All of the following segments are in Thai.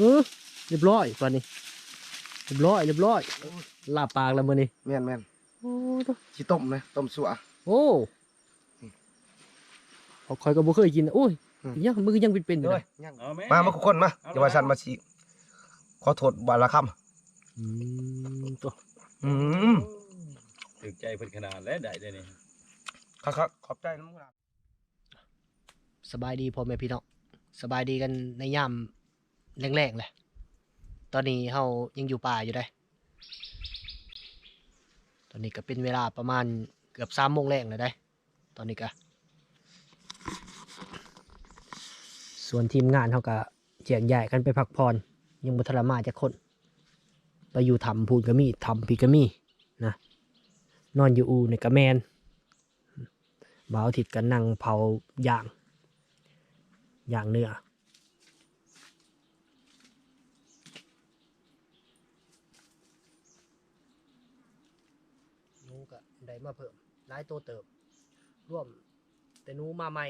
เออเรียบร้อยตอนนี้ เรียบร้อยเรียบร้อยลาบปากแล้วมื้อนี้แม่นแม่นโอ้โตสิต้มนะต้มสัว โอ้เอาคอยก็บ่เคยกินนะโอ้ยอืม ยังมือยังเป็นๆอยู่เด้นะยยังเอาไหมมามาคุกคนมาเอาอย่าว่าสั่นมาสิขอโทษบาละคอืมตัวำอืมถึกใจเพิ่นขนาดแล้วได้ได้นี่ครับครับขอบใจน้ำครับสบายดีพ่อแม่พี่น้องสบายดีกันในยาม แรงๆแหละตอนนี้เฮายังอยู่ป่าอยู่ได้ ตอนนี้ก็เป็นเวลาประมาณเกือบ3โมงแรงแล้วได้ ตอนนี้ก็ ส่วนทีมงานเขาก็แจกใหญ่กันไปพักผ่อนยังบุทรมาจากคน ไปอยู่ทำพูนก็มีทำพีก็มีนะ นอนอยู่อูในกระแมนบ่าวอาทิตย์กันนั่งเผาย่าง ย่างเนื้อหนูก็ได้ มาเพิ่มหลายตัวเติบร่วม แต่หนูมาใหม่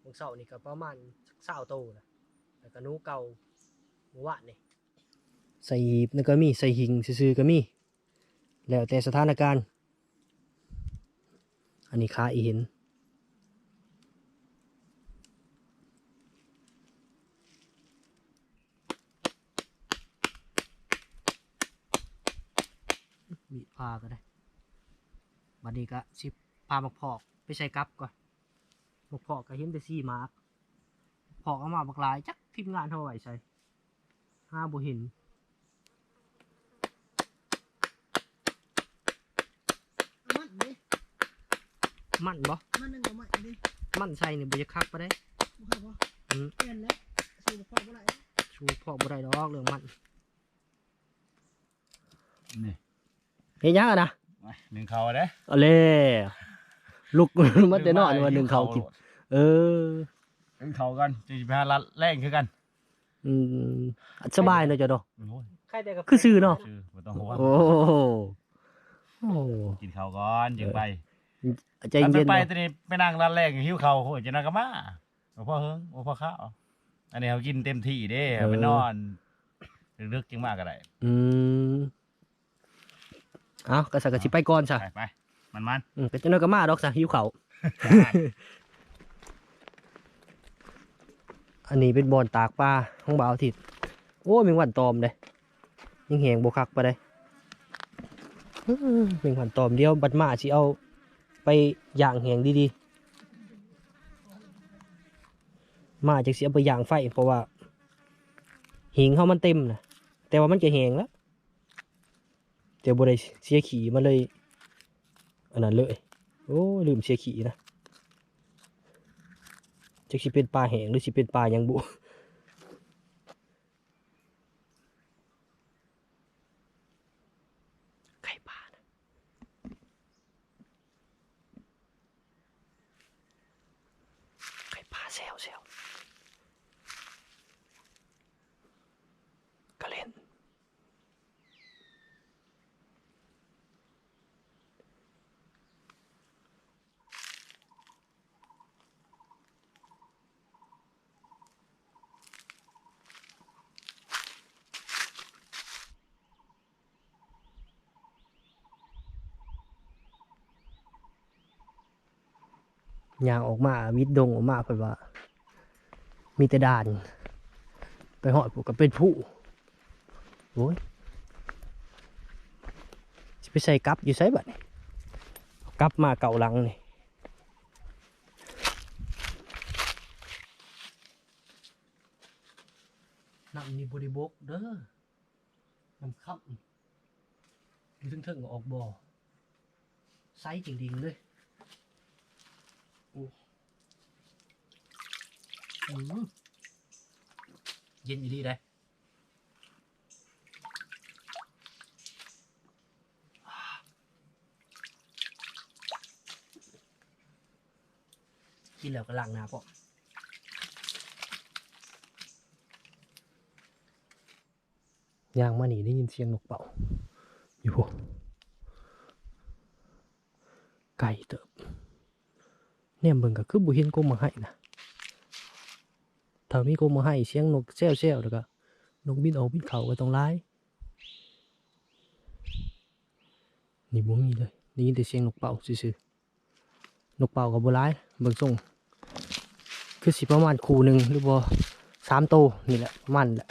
เมื่อเสาร์นี่ก็ประมาณเศร้าโตนะแล้วก็หนูเก่าเมื่อวานนี่ใส่หีบนั่นก็มีใส่หิงซื่อๆก็มี แล้วแต่สถานการณ์ อันนี้ค้าอีเห็นมีพาก็ได้ บัดนี้ก็สิพามักพอกไปใส่กับก่อนมักพอกก็เห็นแต่ซี่มาร์กพอกเอามาบักหลายจักทีมงานเท่าไหร่ใส่ห้าบ่เห็นมันดิมั่นบ่มันนึงก็มันดิมั่นใส่เนี่ยบ่จะคักปะได้บ่ครับบ่อืมเปลี่ยนแล้วสูบพอบ่ได้ชูพอกบ่ได้ดอกเรื่องมั่นนี่เฮ็ดหยังอะนะไป หนึ่งเขาเด้เอาเล่ลุกมันจะนอนวันหนึ่งเขากินเออหนึ่งเขากันจะสิไปหาลัดแรงคือกัน อืมสบายเนาะจ้ะดอกโอ้ยใครแต่ก็คือซื้อเนาะชื่อบ่ต้องห่วงโอ้โหโอ้โหกินข้าวก่อนจึงไปใจเย็นไปๆตอเนาะนนี้ไปนั่งร้านแรกหิวข้าวโอ้ยจะนั่งก็มาบ่พอเฮิงบ่พอข้าวอันนี้เขากินเต็มที่เด้ไปนอนลึกๆจึงมากก็ได้อืมเอากระสักกระสิไปก่อนซะไปไปมันมันอืมก็จะน้อยก็มาดอกซะหิวเขาวอันนี้เป็นบอนตากปลาของบ่าวอาทิตย์โอ้ยแมงวันตอมเลยยังแหงบคักไปเลยอื้อแมงวันตอมเดียวบัดมาสิเอา ไปย่างแหงดีๆมาจากสิเอาไปย่างไฟเพราะว่าหิงเขามันเต็มนะแต่ว่ามันจะแหงแล้ว เดี๋ยวบได้เสียขี่มาเลย อันนั้นเลย โอ้ลืมเสียขี่นะจะสิเป็นปลาแหงหรือสิเป็นปลายังบุ ไข่ปลานะไข่ปลาแซวแซวกระเล่น ยางออกมาวิดดงออกมาเพิ่นว่า มีแต่ด่าน ไปหอดผูกก็เป็นผู้โอ้ยสิไปใส่กับอยู่ใส่บัดนี่เอากับมาเก่าหลังนี่น้ำนี่บริบกเด้อน้ำคับอยู่ถึงๆออกบ่อไซส์จริงๆเลย อืม เย็นอยู่ดีเลยกินแล้วก็ล้างหน้าพอย่างมาหนีได้ยินเสียงนกเป่า อยู่พวกไก่เติบเนี่ยเบิ่งก็คือบุห็นกงมาให้นะ ถ้ามีกูมาให้เสียงนกแซวๆแล้วก็นกบินออกบินเข่าก็ต้องร้ายนี่บ่มีเลยได้ยินแต่เสียงนกเป่าซื่อๆนกเป่ากับบ่ร้ายเบิ่งส่งคือสิประมาณคู่หนึ่งหรือบ่สามโตวนี่แหละประมาณนั้นแหละ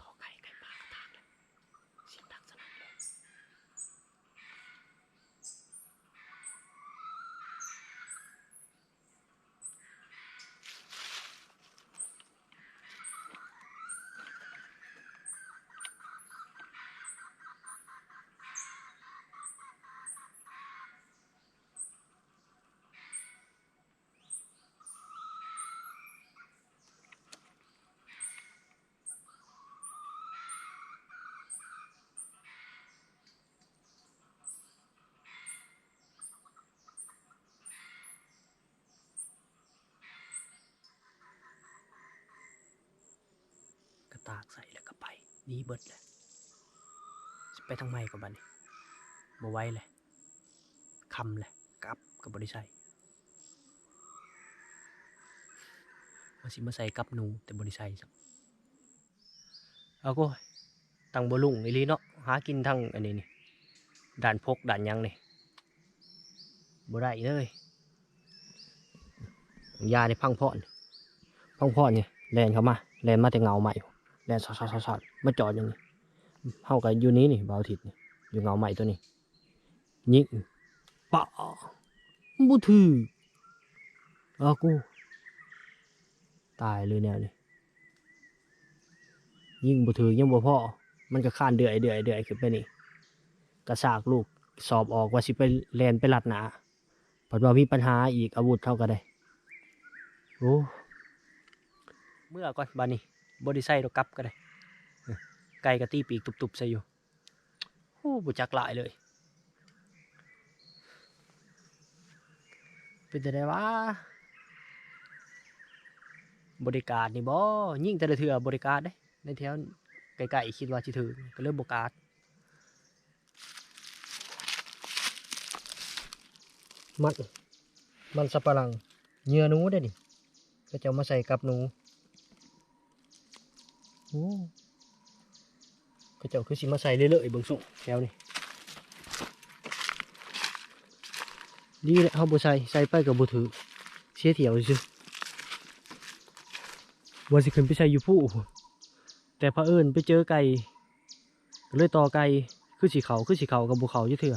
ต่อไก่ไก่ปลากระทางเลยเสียงดังสนั่นเลย กระตากใส่แล้วก็ไปดีเบิดเลยไปทางไม่กับบัดนบ่ไว้เลยคำเลยกลับกับบริใส่มาสิมาใส่กับหนูแต่บริใส่สักเอาก็ตังบลุงอีลีเนาะหากินทั้งอันนี้นี่ด่านพกด่านยังนี่บ่ได้เลยยาในพังพอนพังพอนเนี่ยแลนเข้ามาแลนมาแต่เงาใหม่ แลนซอดซอดซอดซอดมาจอดอย่างนี้เฮากับอยู่นี้นี่เบาทิดนี่อยู่เงาใหม่ตัวนี้ยิงปะบุถือเอากู ตายเลยแนวนี้ยิงบุถือยังบ่พ่อมันก็ข้านเดือยเดือยเดือยขึ้นไปนี่กระสากลูกสอบออกว่าสิไปแลนไปหลัดหนาปัดว่ามีปัญหาอีกอาวุธเท่ากันได้โอ้เมื่อก่อนบานี้ บไดิไซดอกกลับก็ได้เออไก่กะตีปีกตุบๆใส่อยู่โอ้บุจักหลายเลย เป็นแต่ได้ว่าบริการนี่บ่ยิ่งแต่ละเถื่อบริการได้ในแถวไกลๆคิดว่าสิถือก็เริ่มบกล้ารมันมันสับปะหลังเหยื่อหนูได้นี่ก็จะมาใส่กับหนู โอ้ก็เจ้าคือสิมาใส่เรื่อยๆเบิ่งสุแถวนี่ดีแหละเฮาบ่ใส่ใส่ไปก็บ่ถือเสียเที่ยวซื่อว่าสิขึ้นไปใส่อยู่ผู้แต่พระเผอิญไปเจอไก่ก็เลยต่อไก่คือสิเขาคือสิเขากับบ่เขาอยู่เถื่อ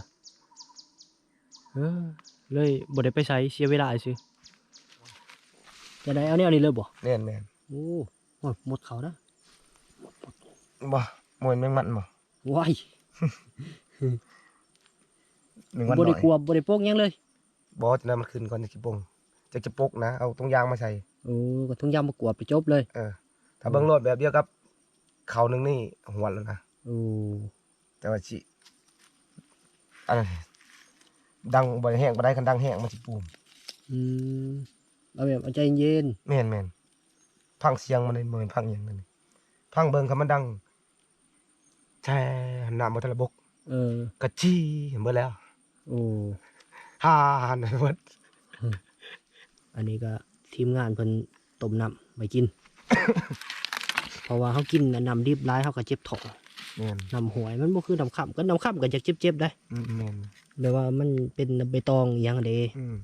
เออเลยบ่ได้ไปใส่เสียเวลาซื่อจะได้เอาแนวนี้เลยบ่แน่นแม่นโอ้โหหมดเขานะ บ่มวยแมงมันบ่ว้ายแมงมันบน้ริอยกวบบริโปกหยังเลยบ่จะนั้นมันขึ้นก่อนจะสิปงจะจะปกนะเอาตรงยางมาใส่โอ้ก็ทุ่งยางมากวบไปจบเลย เออ ถ้าเบิ่งรถแบบเดียวกับเขาหนึงนี่หัวแล้วนะโอ้แต่ว่าสิอันนั้นดังบ่ได้แห้งบ่ได้คันดังแห้งมันสิปูมอืมเอาแบบเอาใจเย็นแม่นแม่นพังเสียงมันเลยบ่แม่นพังหยังนั่นนี่พังเบิ่งคันมันดัง แช่น้ำบ่ทันระบบเออกระจี้เบิดแล้วโอ้ฮ่าหันเบิดอันนี้ก็ทีมงานเพิ่นต้มน้ำไปกิน เพราะว่าเขากินน่ะน้ำดิบร้ายเขาก็เจ็บท้องแม่นน้ำหวยมันบ่คือน้ำข้ามก็น้ำข้ามก็จะเจ็บๆได้อืมแม่นแบบว่ามันเป็นใบตองอหย่างเดอืม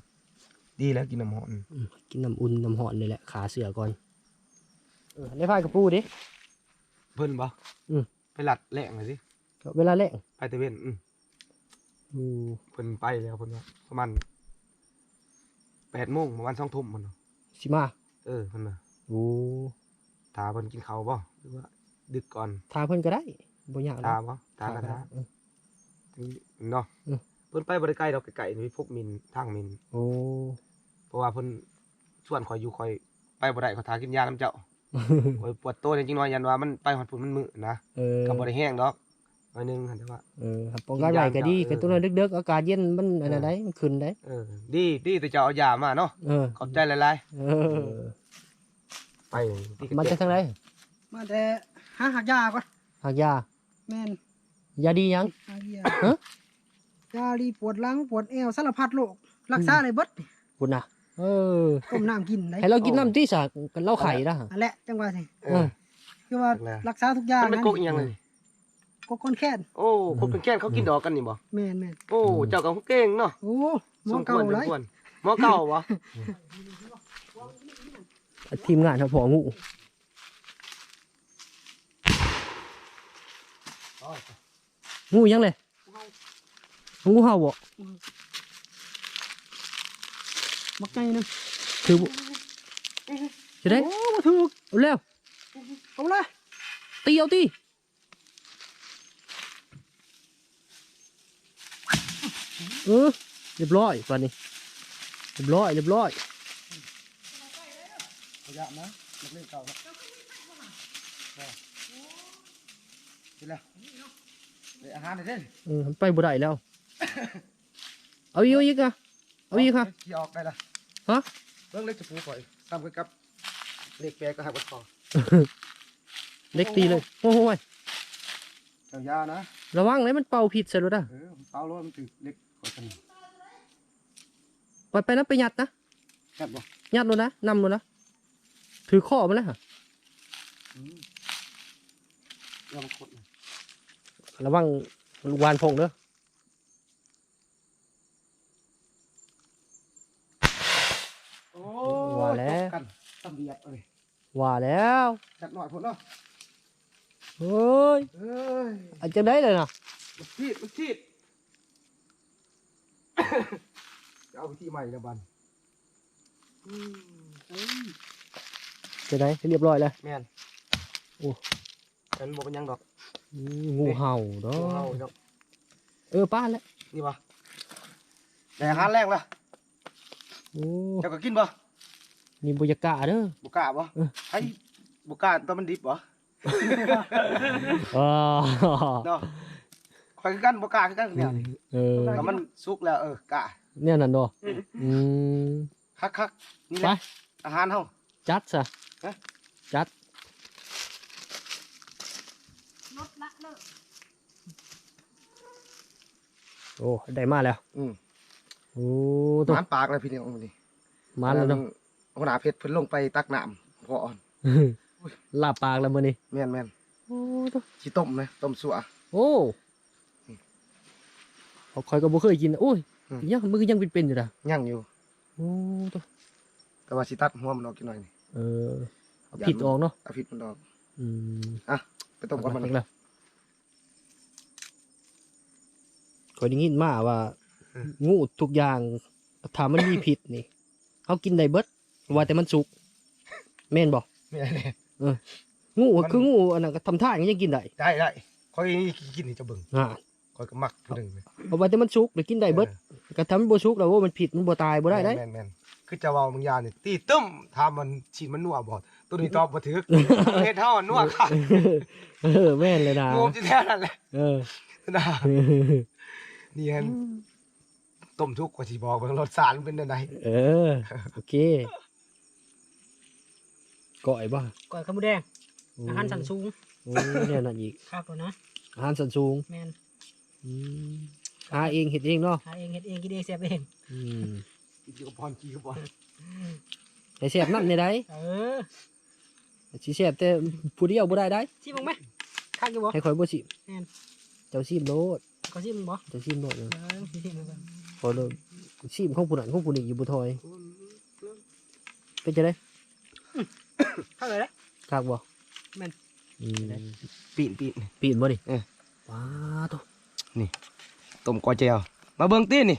ดีแล้วกินน้ำหอมอืมกินน้ำอุ่นน้ำห่อนนี่แหละขาเสือก่อนเออได้พายกระปูดิเพิ่นบ่อืม ไปหลัดแหลงเลยสิก็เวลาแรกไปตะเวนอืมอือเพิ่นไปแล้วเพิ่นว่าประมาณแปดโมงประมาณสองทุ่มมันเนาะสิมาเออเพิ่นน่ะโอ้ถาเพิ่นกินข้าวบ่หรือว่าดึกก่อนทาเพิ่นก็ได้บ่ยากหรถาอกบ่ถาก็ถาเออ เนาะอืม เพิ่นไปบ่ได้ไกลดอกไกลๆนี่พวกมินทางมิน โอ้เพราะว่าเพิ่นชวนข่อยอยู่ข่อยไปบ่ได้เขาทากินยาน้ำเจ้า ข่อยปวดโตจริงๆว่ายันว่ามันไปฮอดพุ่นมันมือนะเออก็บ่ได้แห้งดอกหน่อยหนึงหั่นแต่ว่า เออครับป้องกันไว้ก็ดีกินยาก็ตัวนั้นดึกๆอากาศเย็นมันอันนั้นได้มันขึ้นได้ เออ ดีดีแต่เจ้าเอายามาเนาะเออ ขอบใจหลายเออ ๆไปที่มันจะทางไหนมาแต่หาหักยาก่อนหากยา แม่นยาดียัง หากยาฮะ ยาดีปวดหลังปวดเอวสารพัดโรครักษาได้เบิดคุณน่ะ เออต้มน้ำกินได้ให้เรากินน้ำที่สากกันเหล้าไข่นะอันแหละจังว่าสิเออ คือว่ารักษาทุกอย่างมันเป็นนะโกกอีหยังเลยกกคนแค้นโอ้คนเป็นแค้นเขากินดอกกันนี่บ่แม่นแม่นโอ้เจ้าก็เก่งเนาะโอ้หมอเก่าสมเลควรยสมควรหมอเก่าบ่ทีมงานเขาพองูงูยังเลยงูเห่าบ่ มักใจนะถือบ่จะได้โอ้มาถูกเอาแล้วเอาเลยตีเอาตีเออเรียบร้อยตอนนี้เรียบร้อยเรียบร้อยขยะนะนักเล่นเก่าครับกินแล้วได้อาหารได้เด้เออมันไปบ่ได้แล้ว เอาอีกเอาอีกอะ เอาอีกครับขี่ออกได้ละฮะเบิ่งเล็กจะปูข่อยซ้ำกันกับเล็กแปรก็หักบดคอเล็กตีเลยโอ้โหยเจ้ายานะระวังเลยมันเป่าผิดใส่รถอะเออเปล่าโลดมันถือเล็กข่อยกันไปไปนะไปยัดนะแค่บบ่ยัดรถนะนำรถนะถือข้อมาแล้วฮะอืมเดี๋ยวมันขดนะระวังลูกวานพงเด้อโอ้ ว่าแล้ว ตบกันตำเบียดเอ้ยว่าแล้วจัดหน่อยพุ่นเนาะเฮ้ยเอ้ยอาจจะได้เลยนะมันชีดมันชีดจะเอาวิธีใหม่นะบันอืมเอ้ยจะได้เรียบร้อยแล้วแม่นโอ้ฉันบอกเป็นหยังดอกอืมงูเห่าเด้องูเห่าดอกเออป้านแล้วนี่ปะแต่อาหารแรงละโอ้เจ้าก็กินปะ นี่บุยากาเด้อบุกล้าปะเออไอ้บุกล้าตอนมันดิบปะอ๋อเนาะคอยคือกันบุกล้าคือกันเนี่ยเออแต่มันสุกแล้วเออกะเนี่ยนั่นเนาะอืมคักคักๆนี่แหไปละอาหารเฮาจัดซะฮะจัดลดละเลิกโอ้ได้มาแล้ว อืมโอ้ตัวน้ำปากเลยพี่น้องนี่มาแล้วเนาะ หัวหน้าเพชรเพิ่นลงไปตักน้ำพออ่อนลาบปากแล้วมื้อนี้แม่นแม่นโอ้ตัวสิต้มนะต้มสัว โอ้เขาคอยก็บ่เคยกินโอ้ยอืม ยังมือยังเป็นๆอยู่นะย่างอยู่ โอ้ตัวแต่ว่าสิตัดหัวมันออกกินหน่อยนี่เออเอาผิดออกเนาะเอาผิดมันออกอืม ไปต้มก่อนมันพักแล้วคอยได้ยินมาว่า อืม งูทุกอย่างถ้ามันมีผิดนี่เขากินได้เบิด ว่าแต่มันสุกแม่นบ่แม่นแน่งูมันคืองูอันนั้นก็ทำท่าอย่างนี้ยังกินได้ได้ได้คอยกินนี่จะเบิ่งอ่าคอยก็มักผู้หนึ่งเลยเพราะว่าแต่มันสุกเลยกินได้เบิดก็ทำมันบ่สุกแล้วว่ามันผิดมันบ่ตายบ่ได้ได้แม่นแม่นคือจะเว้าบางอย่างนี่ตีตึ้มถามมันฉีดมันนัวบ่ตัวนี้ตอบบ่ถึกเฮ็ดเฮานัวค่ะเออแม่นเลยนะงูสิแท้นั่นแหละเออนะนี่ฮะต้มทุกกว่าสิบอกว่ารสชาติมันเป็นจังไดเออโอเค ก่อยบ่ก่อยขาวหมูแดงอาหารสันสูงโอ้เนี่ยนั่นอีกครับตัวนะอาหารสันสูงแม่นอืมหาเองเฮ็ดเองเนาะหาเองเฮ็ดเองกินเองเสียบเองอืมกินกับพรกินกับพรให้แซ่บนำได้ได้เออสิแซ่บแต่ผู้เดียวบ่ได้ได้ชิมบ้างไหมคักอยู่บ่ให้ข่อยบ่สิแม่นเจ้าซิมโลดขอชิมบ่เจ้าซิมโลดเออเออสิชิมมันก่อนขอโลดซิมของผู้นั้นของผู้นี้อยู่บ่ถอยเป็นจังได๋ เข้าเลยนะคักบ่แม่น อืมปีนปีน ปีนบ่นี่เออ ว้าตัวต้มกอเจียวมาเบิ่งตีนี่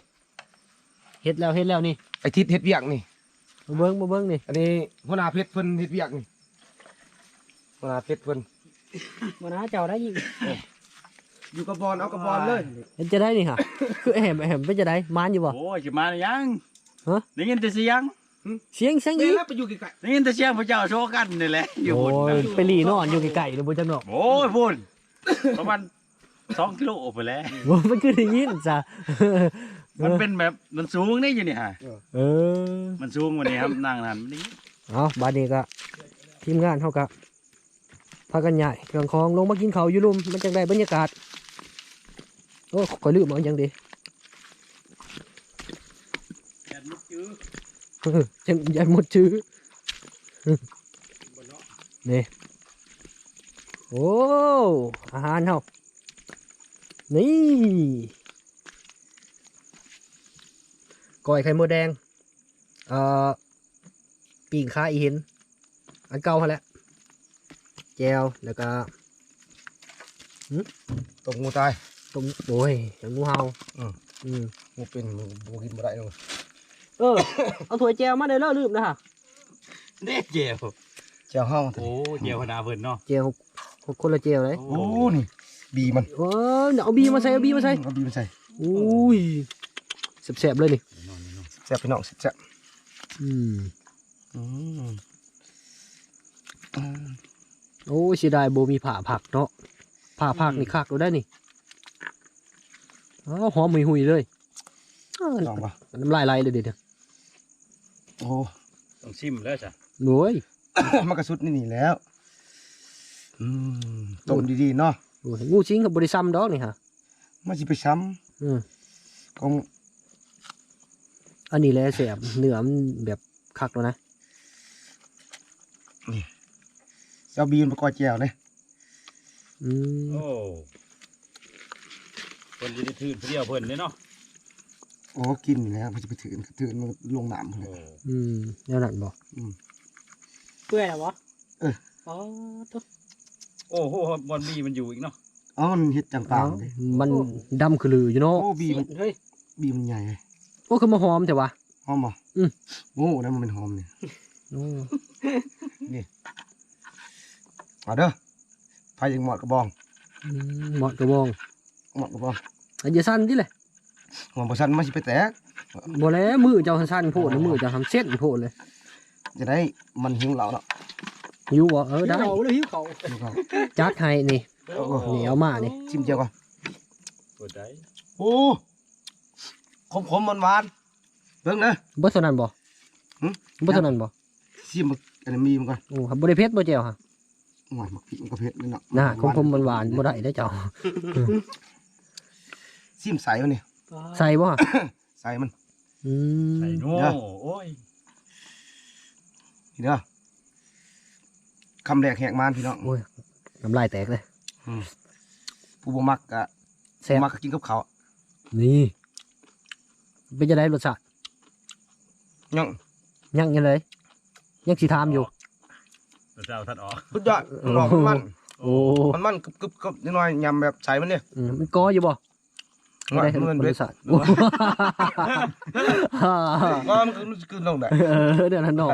เฮ็ดแล้วเฮ็ดแล้วนี่ไอ้ทิศเฮ็ดเวียกนี่ มาเบิ้งมาเบิ้งนี่อันนี้หัวหน้าเพชรเพิ่นเฮ็ดเวียกนี่หัวหน้าเพชรเพิ่นมานะเจ้าได้ยิงอยู่กับบอลเอากับบอลเลยเห็นจะได้นี่ค่ะ คือแหมแหมเป็นจะได้มานอยู่บ่โอ้ยสิมาหรือยังฮะ ได้ยินแต่เสียง เสียงเสียงนี่อีกแล้วไปอยู่ไกลได้ยินแต่เสียงพระเจ้าโชว์กันนี่แหละอยู่โอ้บนยไปหลีนอนอยู่ไกลๆเลยบนจังหนอกโอ้ยพุ่นประมาณสองกิโลไปแล้วว่ามันคือได้ยินจ้ะมันเป็นแบบมันสูงนี่อยู่นี่ฮะเออมันสูงกวันนี้ครับนั่งนั่นนี่เอาบาดนี้ก็ทีมงานเท่ากับพากันใหญ่เครื่องของลงมากินเขาวอยู่ลุมมันจังได้บรรยากาศโอ้ขอยลืมเอาอย่างดี เออจังยันหมดชื่อนี่โอ้อาหารเฮานี่ก้อยไข่มดแดง เอ่อปีงค้าอีเห็น อันเก่าเขาแหละแจวแล้วก็ๆตกงูตายต้มโอ้ยจังงูเห่าอืมอืมงูเป็นงูบ่กินบ่ได้เนาะ เออ เอาถ้วยแจวมาได้แล้วลืมนะฮะเด็ดเจียวเจ้าห้องโอ้เจียวพนาเพิ่นเนาะแจวหกคนละแจวเลยโอ้นี่ บีมันโอ้ยเอาบีมาใส่เอาบีมาใส่เอาบีมันใส่อุ้ยแสบๆเลยนี่แซ่บพี่น้องแซ่บอืมอืมอืมโอ้ยเสียดายโบมีผ่าผักเนาะผ่าผักนี่คักเราได้นี่อ๋อหอมหุยหุยๆเลยอ้าวลองป่ะน้ำลายไหลเลยเดี๋ยว โอ้ต้องชิมแล้วจ้ะโอ้ยมันกระสุดนี่นี่แล้วอืมต้มดีๆเนาะโอ้ยงูชิงกับบริซัมดอกนี่ฮะมันสิไปช้อืมำของอันนี้แหละแสบเนื้อมันแบบคักแล้วนะเจ้าบีมันประกอบแจ่วเลยอืมโอ้เพิ่นจะได้ทื่นเปรี้ยวเพิ่นเลยเนาะ โอ้กินอยู่แล้วมันจะไปถือนถือนมันลงน้ำเลโอ้ยอืมแนวนั้นบ่อืมเปื่อยแล้วบ่เอออ๋อตัวโอ้โหบอลบีมันอยู่อีกเนาะอ๋อมันเห็ดจางๆเลยมันดำคือลืออยู่เนาะโอ้บีมันเฮ้ยบีมันใหญ่เลยโอ้คือมาหอมแต่ว่าหอมบ่อืมโอ้นั่นมันเป็นหอมเนี่ยโอ้มาเด้อพายยังหมอดกระบองอืมเหมาะกระบองหมอดกระบองอันเดียวสั้นที่เลย หัวประชันมันสิไปแตกบ่แล้วมือเจ้าสั้นๆโพดแล้วมือเจ้าทำเส้นโพดเลยจะได้มันหิวเหล่าเนาะหิวบ่เออได้เขาเลยหิวเขาดูเขาจัดให้นี่โอ้โหนี่เอามานี่ชิมเจียวก่อนเปิดได้โอ้ขมขมหวานหวานๆเบิ่งนะบ่เท่านั้นบ่หึบ่เท่านั้นบ่ชิมบักอันนี้มีมันก่อนโอ้ครับบ่ได้เผ็ดบ่แจ่วฮะหวานมักพริกมันก็เผ็ดนี่เนาะน่ะหวานคมๆหวานๆบ่ได้เด้อเจ้าชิมใส่มันนี่ ใส่บ่ฮะใส่มันอืมใส่โน่เด้อโอ้ยนี่เด้อคำแรกแหกมานพี่น้องโอ้ยน้ำลายแตกเลยผู้บ่มักก็แซ่บมักก็กินกับข้าวนี่เป็นจะได้รสชาติยังยังยังเลย ยังสิถามอยู่เจ้าท่านออกสุดยอดมันออกมันโอ้มันมันกึบกึบกึบนิดหน่อยยำแบบใส่มันเนี่ยอืมมันกออยู่บ่ ว่าได้มันบเบ็ดริษัทโอ้ว่ามันคือคือลงได้เออเดี๋ยวนั้นเนาะ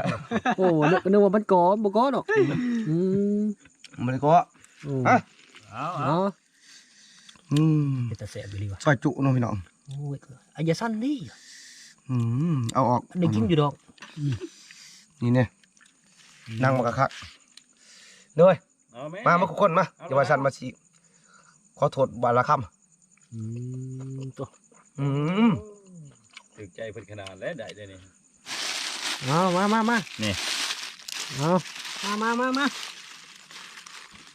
โอ้นึกนึกว่ามันกอบ่กอดอกอืมมันก็อืมอะเอาเอาเอาอืมเป็นตาแสบดีว่ะซอยจุเนาะพี่น้องโอ้ยอายาสั้นดิอืมเอาออกได้กินอยู่ดอกนี่เนี่ยนั่งมากะคักเด้อยเอาแมามาคุกคนมาเอาอย่าว่าสั่นมาสิขอโทษบาดละค อืมตัวำอืมถึกใจเพิ่นขนาดแล้วได้ได้นี่เอามามามานี่เอามามามามา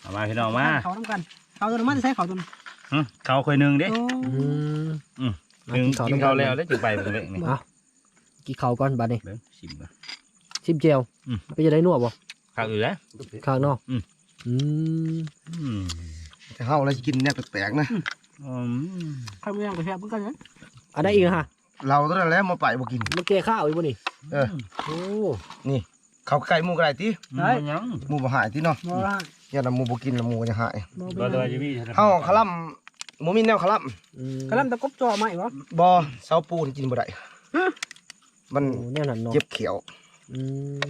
เอามาพี่น้องมาเขาน้ำกันเขาตัวนั้นมันใช้เขาตัวนั้นหึเขาเคยหนึ่งเด้โอ้อืมอืมมาหนึ่งข้กินำข้าวแล้วแล้วจึงไปเบิ่งเล็กนี่เอากินข้าวก่อนบัดนี้เบิ่งชิมก่อนชิมเจียวอืมเป็นจะได้นัวบ่ข้าวอื่นแล้วข้างนอกอืมอืมอืมแต่เฮาอะไรกินเนี่ยแปลกๆนะ อืมใครไม่ยังไปแทบเหมือนกันเลยอันได้อีกฮะเราตัวนั้นแหล้วมาไปบ่กิน มันแก่ข้าวอีกบ่นี่เออ โอ้นี่เขาไก่หมูก็ได้ติได้ยังหมูบ่หายติเนาะบ่ละอย่านํหมูบ่กินล้วหมูจะหายบ่บ่เป็นตัวไรจะมีเฮาคลำหมูมีแนวคลอืมกระลำตะกบจ่อไหมวะบ่เสาปูนกินบ่ได้มันโอ้แนวนั้นเนาะเจ็บเขียวอืม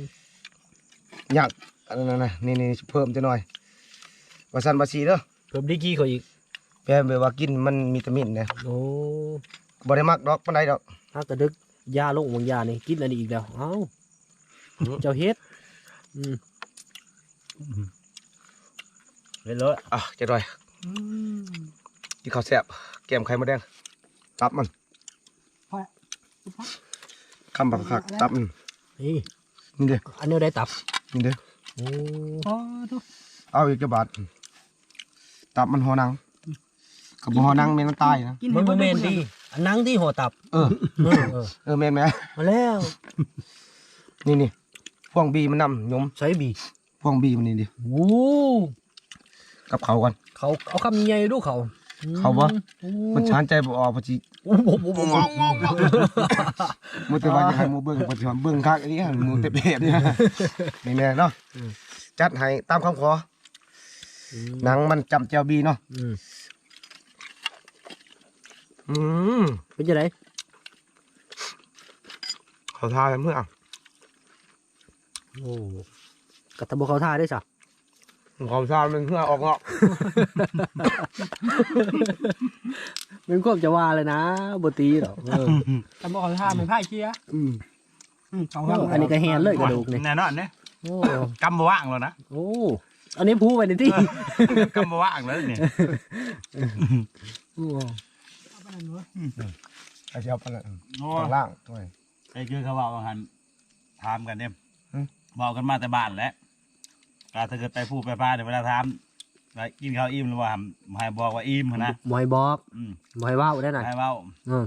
อยากอันนั้นนะนี่นี่เพิ่มจะหน่อยว่าสันบาซีเด้อเพิ่มดีกี้เขาอีก แปลแบบว่ากินมันมีวิตามินนะโอ้บ่ได้มักดอกปานใดดอกถ้ากระดึกยาลงบางยานี่กินอันนี้อีกแล้วเอ้าอืมเจ้าเฮ็ดอืมเห็นเลยอะจะหน่อยกินข้าวแซ่บแกมไข่มดแดงตับมันพอคำบักคักตับมันนี่นี่เด้ออันนี้ได้ตับนี่เด้อโอ้พอทุกเอาอีกจะบาทตับมันหอหนัง กับบ่หอหนังแม่นมันตายนะกินมันให้บ่เบิ่งแม่นเบิ่งดีอันนังที่หัวตับเออเออเออเออแม่นไหมมาแล้วนี่นี่พวงบีมันนำยมใช้บีพวงบีมันนี่ดิโอ้กับเขากัน เขาเอาคำใหญ่ดูเขาอืมเขาบ่โอ้มันชานใจบ่ออกพอจิโอ้โหโอ้โหโอ้โหมูแต่ว่าจะให้หมูเบิ่งปฏิบัติเบิ่งคักอันนี้หั่นหมูแต่เป็ดเนี่ยนี่แม่เนาะจัดให้ตามคำขอหนังมันจำเจียวบีเนาะ อืม อืมเป็นยังไงเขาทากันเมื่ออะโอ้กระตะบเขาท่าได้จ้ะเขาทามันเมื่อออกเงาะเป็นควบจะว่าเลยนะบตีหรอกเออทำบ่ขอท่าเหมือนไพ่เชียร์อืมอืมเขาโอ้อันนี้ก็แฮนเลยกระดูกนี่แน่นอนเนี่ยโอ้กำบว่างแล้วนะโอ้อันนี้พูไปในที่กำบว่างแล้วเนี่ยโอ้เอาไปนั่นเว้ยไอ้เจ้าปลาโอ้ข้างล่างด้วยไอ้คือเขาบอกว่าหันถามกันเนี่ยอืมบอกกันมาแต่บ้านแล้วการถ้าเกิดไปพูดไปพาเดี๋ยวเวลาถามว่ากินข้าวอิ่มหรือว่าให้บอกว่าอิ่มหั้นนะหมอยบอกอืมหมอยว่าวได้หน่อยให้เว้า อืม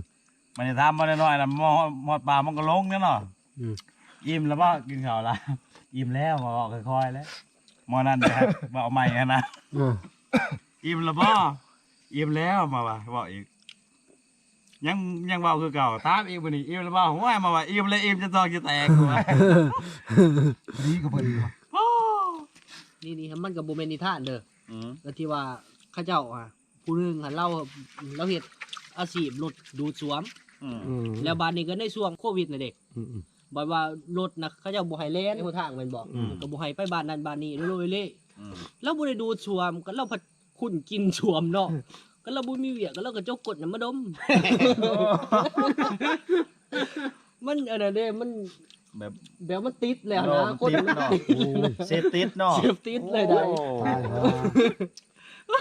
มันจะทำมาน้อยๆนะหมอหมอดปลามันก็ลงเนี่ยเนาะอืม อิ่มแล้วบ่กินข้าวละอิ่มแล้วมาบอกค่อยๆแล้วหมอนั่นนะครับบอกเอาใหม่กันนะอืมอิ่มแล้วบ่อิ่มแล้วมาว่าบอกอีก ยังยังเบาคือเก่าตามอีกวันนี้อิ่มแล้วบ่หัวมาว่าอิ่มเลยอิ่มจะตองจะแตกหัวดีก็เพิ่นดีโอ้นี่นี่มันกับโบเมนนิทานเด้ออืมแล้วที่ว่าเข้าเจ้าอะผู้หนึงหันเล่าเราเห็ดอาชีพรถดูดสวม อืมอืมแล้วบานนี้ก็ในช่วงโควิดนะเด็กอืมอืม บอกว่ารถนะเขาเจ้าบ่ให้เล่นในหัวทางแมันบอกอืม ก็บ่ให้ไปบ้านนั้นบ้านนี้เรื่อยๆเลย อืม แล้วบ่ได้ดูดสวมก็เราพัดคุณกินสวมเนาะ ก็เราบ่มีเวียกก็เราก็เจ้ากดน้ำมาดม มันอันนั้นเด้มันแบบแบบมันติดแล้วนะโดคนติดมันเนาะติดเซฟติดเนาะเสียบติดเลยได้โอ้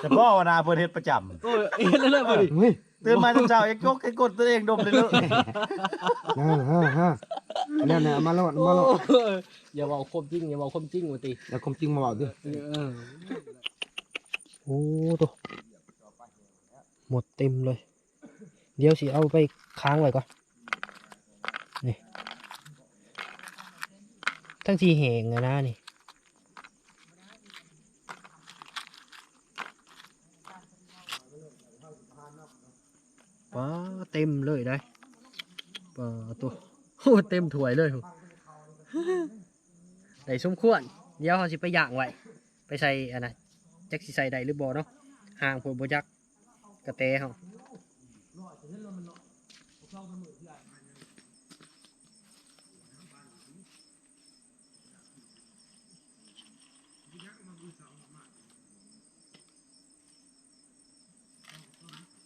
แต่พ่อวนาเพิ่นเฮ็ดประจำโอ้ยเอ็นเลยบ่ดิเฮ้ยตื่นมาทุกเช้าเองยกให้กดตัวเองดมเลยเลยฮ่าฮ่าฮ่าอันนี้เนี่ยเอามาโลดเอามาโลดโอ้ยอย่าเว้าความจริงอย่าเว้าความจริงว่าติแล้วความจริงมาบอกดิเออโอ้ตัว หมดเต็มเลย เดี๋ยวสิเอาไปค้างไว้ก่อน นี่ ทั้งทีแหงนะนี่ป้าเต็มเลยได้ป้าตัวโอ้เต็มถ้วยเลยได้สมควร เดี๋ยวเขาสิไปย่างไว้ ไปใส่อันนะจักสิใส่ได้หรือบ่เนาะห่างผลบ่จัก กระแตะเฮา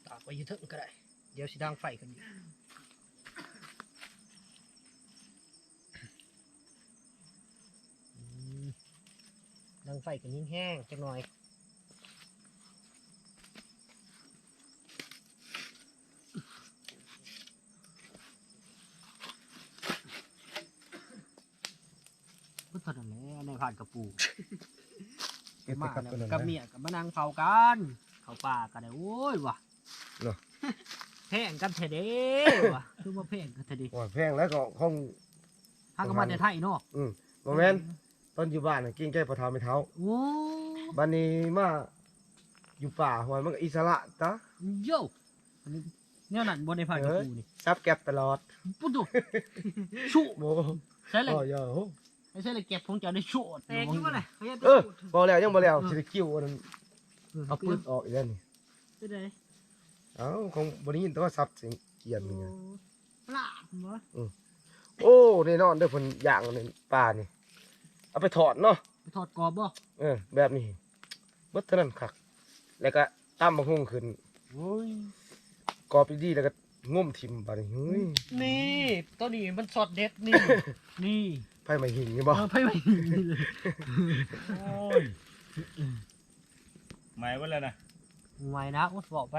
ตากไปยืดถึงก็ได้ เดี๋ยวสิดังไฟกันอยู่ดังไฟกันยิ่งแห้งจักหน่อย พุทธนั่นแหละใน ผ่านกระปูเก็บไปมากับแล้วตัวนั้นกับนะเมียกับมะนางเผากันเขาป่ากันเลยโอ้ยว่ะเนอะแพงกันเทเด้ว่ะคือว่าแพงกันเทเด้โอ้ยแพงแล้วก็คงถ้าก็มาแต่ไทยเนาะอืมโมแม่นตอนอยู่บ้านน่ะกินแก้ปลาเท้าไม่เท้าโอ้บัดนี้มาอยู่ป่าหวยมันก็อิสระตะโย่อันนี้เนี่ยนั่นบนในผ่านกระปูนี่ซับแก็บตลอดปุ๊ดดูชุโมใช่เลยโอ้ยโห ไม่ใช่เลยเก็บของเจ้าได้ชุแตกอยู่วะเนี่ยเออบ่แล้วยังบ่แล้วสิได้กิ้วอันนั้นเอาปืนออกอีกแล้วนี่เป็นไงเอ้าคงบ่ได้ยินแต่ว่าซับเสียงเกียนนี่ไงปลาเหรอโอ้แน่นอนเด้อเพิ่นย่างนี่ปลานี่ เอาไปทอดเนาะไปทอดกรอบบ่เออแบบนี้เบิดเท่านั้นคักแล้วก็ตำบักหุ่งขึ้นโอ้ยกรอบดีๆแล้วก็งุ่มทิ่มบาดนี้เฮ้ยนี่ตัวนี้มันสดเด็ดนี่นี่ ไผมาหิงนี่บ่เอาไปไว้โอ้ยหมายว่าแล้วนะ ไว้นะอุดบอกไป